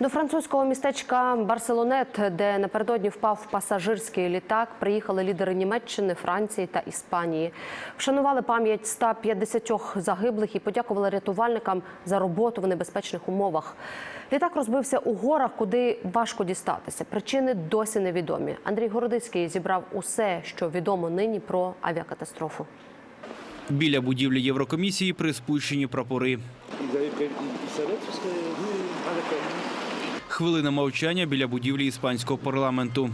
До французького містечка Барселонет, де напередодні впав пасажирський літак, приїхали лідери Німеччини, Франції та Іспанії. Вшанували пам'ять 150 загиблих і подякували рятувальникам за роботу в небезпечних умовах. Літак розбився у горах, куди важко дістатися. Причини досі невідомі. Андрій Городицький зібрав усе, що відомо нині про авіакатастрофу. Біля будівлі Єврокомісії приспущені прапори. Хвилина мовчання біля будівлі іспанського парламенту.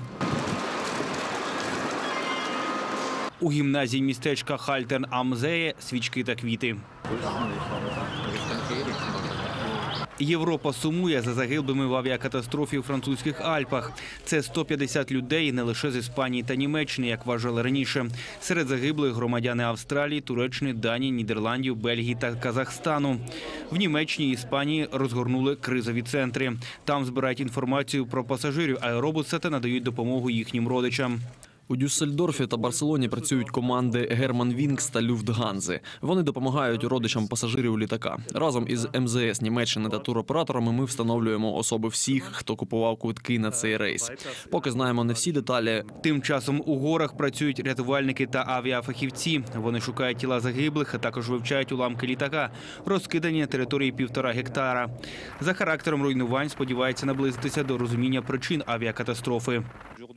У гімназії містечка Хальтерн Амзеє свічки та квіти. Європа сумує за загиблими в авіакатастрофі у французьких Альпах. Це 150 людей не лише з Іспанії та Німеччини, як вважали раніше. Серед загиблих громадяни Австралії, Туреччини, Данії, Нідерландів, Бельгії та Казахстану. В Німеччині і Іспанії розгорнули кризові центри. Там збирають інформацію про пасажирів аеробуса та надають допомогу їхнім родичам. У Дюссельдорфі та Барселоні працюють команди Герман Вінкс та Люфтганзи. Вони допомагають родичам пасажирів літака. Разом із МЗС Німеччини та туроператорами ми встановлюємо особи всіх, хто купував квитки на цей рейс. Поки знаємо не всі деталі. Тим часом у горах працюють рятувальники та авіафахівці. Вони шукають тіла загиблих, а також вивчають уламки літака, розкидані на території півтора гектара. За характером руйнувань сподіваються наблизитися до розуміння причин авіакатастрофи.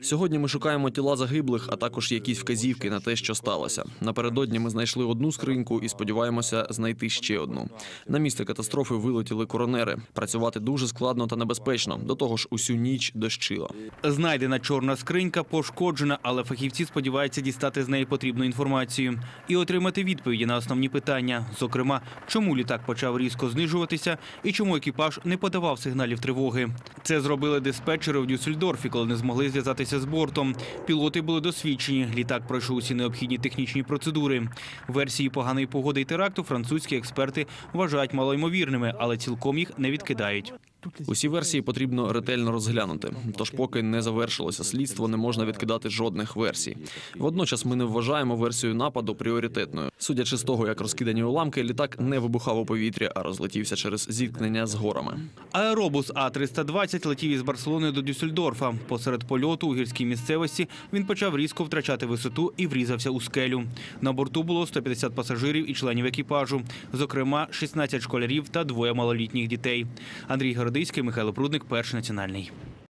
Сьогодні ми шукаємо тіла загиблих, а також якісь вказівки на те, що сталося. Напередодні ми знайшли одну скриньку і сподіваємося знайти ще одну. На місце катастрофи вилетіли коронери. Працювати дуже складно та небезпечно. До того ж, усю ніч дощило. Знайдена чорна скринька пошкоджена, але фахівці сподіваються дістати з неї потрібну інформацію і отримати відповіді на основні питання. Зокрема, чому літак почав різко знижуватися і чому екіпаж не подавав сигналів тривоги. Це зробили диспетчери в Дюссельдорфі, коли не змогли зв'язатися з бортом. Пілоти були досвідчені. Літак пройшов усі необхідні технічні процедури. Версії поганої погоди і теракту французькі експерти вважають малоймовірними, але цілком їх не відкидають. Усі версії потрібно ретельно розглянути. Тож, поки не завершилося слідство, не можна відкидати жодних версій. Водночас ми не вважаємо версію нападу пріоритетною. Судячи з того, як розкидані уламки, літак не вибухав у повітрі, а розлетівся через зіткнення з горами. Аеробус А-320 летів із Барселони до Дюссельдорфа. Посеред польоту у гірській місцевості він почав різко втрачати висоту і врізався у скелю. На борту було 150 пасажирів і членів екіпажу, зокрема 16 школярів та двоє малолітніх дітей. Андрій Городицький, Михайло Прудник, перший національний.